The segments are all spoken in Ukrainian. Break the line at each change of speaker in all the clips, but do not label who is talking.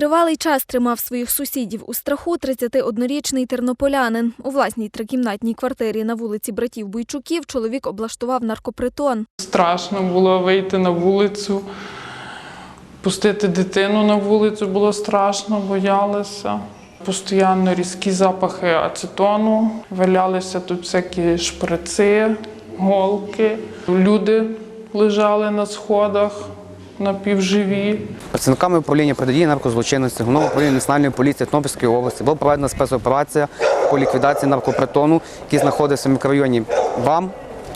Тривалий час тримав своїх сусідів у страху 31-річний тернополянин. У власній трикімнатній квартирі на вулиці братів Бойчуків чоловік облаштував наркопритон.
Страшно було вийти на вулицю, пустити дитину на вулицю було страшно, боялися. Постійно різкі запахи ацетону, валялися тут всякі шприци, голки. Люди лежали на сходах напівживі.
Працівниками управління протидії наркозлочинності Головного управління національної поліції Тернопільської області була проведена спецоперація по ліквідації наркопритону, який знаходився в мікрорайоні ВАМ.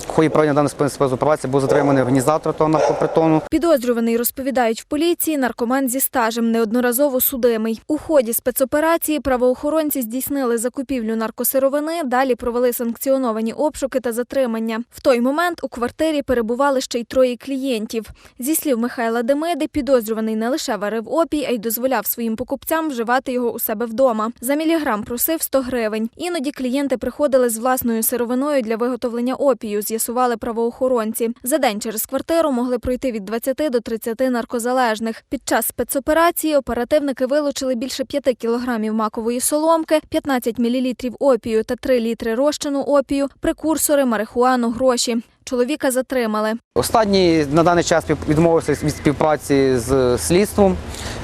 Ході проведення даної спецоперації був затриманий організатор того наркопритону.
Підозрюваний, розповідають в поліції, наркоман зі стажем, неодноразово судимий. У ході спецоперації правоохоронці здійснили закупівлю наркосировини, далі провели санкціоновані обшуки та затримання. В той момент у квартирі перебували ще й троє клієнтів. Зі слів Михайла Демиди, підозрюваний не лише варив опій, а й дозволяв своїм покупцям вживати його у себе вдома. За міліграм просив 100 гривень. Іноді клієнти приходили з власною сировиною для виготовлення опію, з'ясували правоохоронці. За день через квартиру могли пройти від 20 до 30 наркозалежних. Під час спецоперації оперативники вилучили більше 5 кілограмів макової соломки, 15 мілілітрів опію та 3 літри розчину опію, прекурсори, марихуану, гроші. Чоловіка затримали.
Останній на даний час відмовився від співпраці з слідством.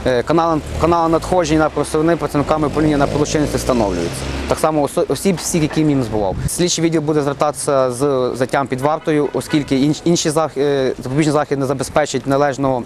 Е, Канали, канали надходжень на просувни працівниками управління на полученності встановлюються. Так само осіб, всіх, які він збував. Слідчий відділ буде звертатися з затям під вартою, оскільки інш- інші захід, е, запобіжні захід не забезпечать належного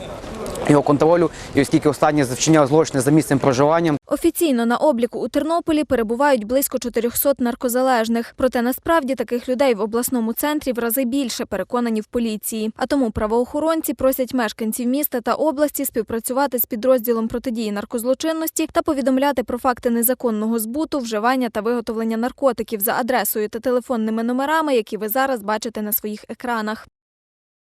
його контролю, і оскільки останній вчиняв злочини за місцем проживання,
Офіційно на обліку у Тернополі перебувають близько 400 наркозалежних. Проте насправді таких людей в обласному центрі в рази більше, переконані в поліції. А тому правоохоронці просять мешканців міста та області співпрацювати з підрозділом протидії наркозлочинності та повідомляти про факти незаконного збуту, вживання та виготовлення наркотиків за адресою та телефонними номерами, які ви зараз бачите на своїх екранах.